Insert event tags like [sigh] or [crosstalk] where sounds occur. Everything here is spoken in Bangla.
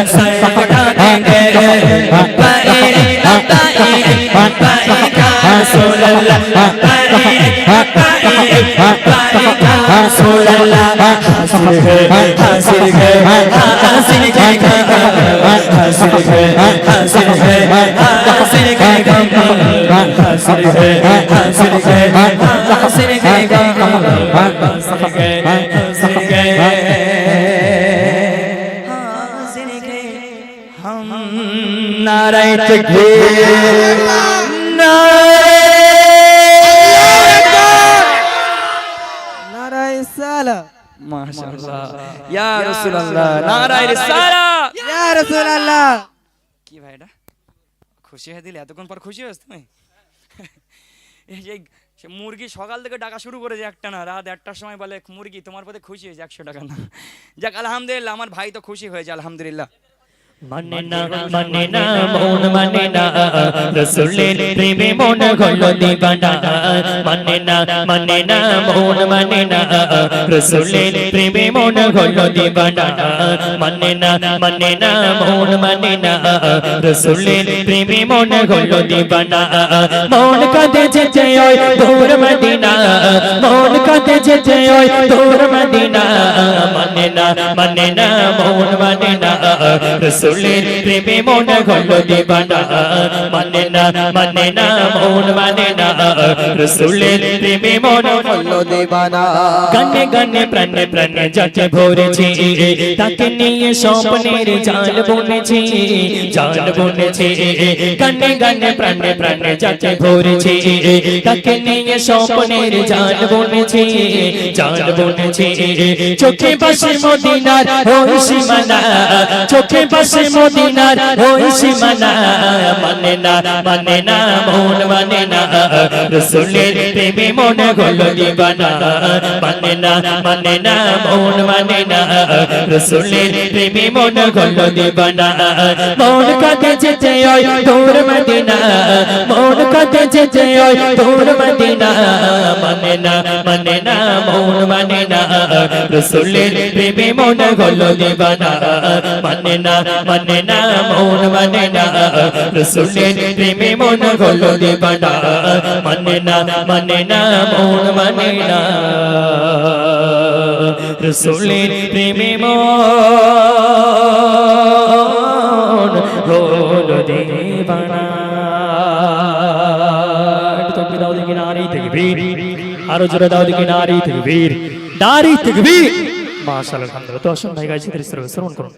उसे सर उठा देंगे Hãy subscribe cho kênh Ghiền Mì Gõ Để không bỏ lỡ những video hấp dẫn हम नारायण तकबीर নারায় সালা মাশাআল্লাহ ইয়া রাসূলুল্লাহ নারায়ে রিসালাত ইয়া রাসূলুল্লাহ কি ভাই এটা খুশি হয়ে দিলে এতক্ষণ পর খুশি হয়েছ তুমি [laughs] এই যে সে মুরগি সকাল থেকে ডাকা শুরু করেছে একটা না রাত একটার সময় বলে মুরগি তোমার প্রতি খুশি হয়েছে একশো টাকা না যাক আলহামদুলিল্লাহ আমার ভাই তো খুশি হয়েছে আলহামদুলিল্লাহ মানে না মানে না মন মানে না রসুলের প্রেমে মন হলো দিবানা মানে না মানে না মন মানে না রসুলের প্রেমে মন হলো দিবানা মানে না মানে না মন মানে না রসুলের প্রেমে মন হলো দিবানা মন কাঁদে যেতে ওই দূর মদিনা মন কাঁদে যেতে ওই দূর মদিনা মানে না মানে না মন মানে রসুলের প্রেমে মন হলো দিবানা মানে না মানে না মন মানে না রসুলের প্রেমে মন হলো দেবানা গানে গানে প্রাণে প্রাণে যাতে ভরেছি তাকে নিয়ে স্বপ্নের জাল বুনেছি জাল বুনেছি গানে গানে প্রাণে প্রাণে যাতে ভরেছি তাকে নিয়ে স্বপ্নের জাল বুনেছি জাল বুনেছি চোখে পাশে মদিনার ওই সীমানা চোখে পাশে মদিনার ওই সীমানা মানে না মানে না, মন মানে না। রসুলের প্রেমে মন হলো দিবানা মানে না মানে না, মন মানে না। রসুলের প্রেমে মন হলো দিবানা, মন কাঁদে যেতে ওই দূর মদিনা, মন কাঁদে যেতে ওই দূর মদিনা। মানে না মানে না, মন মানে না। রসুলের প্রেমে মন হলো দিবানা মানে না মানে না মন মানে না রসুলের প্রেমে মন হলো দিবানা মানে না মানে না মন মানে না রসুলের মন আরও জোরে দাও দেখি নারী থেকে বীর নারী থেকে বীর মাশাআল্লাহ তো আসুন ভাই গাইছে শ্রবণ করুন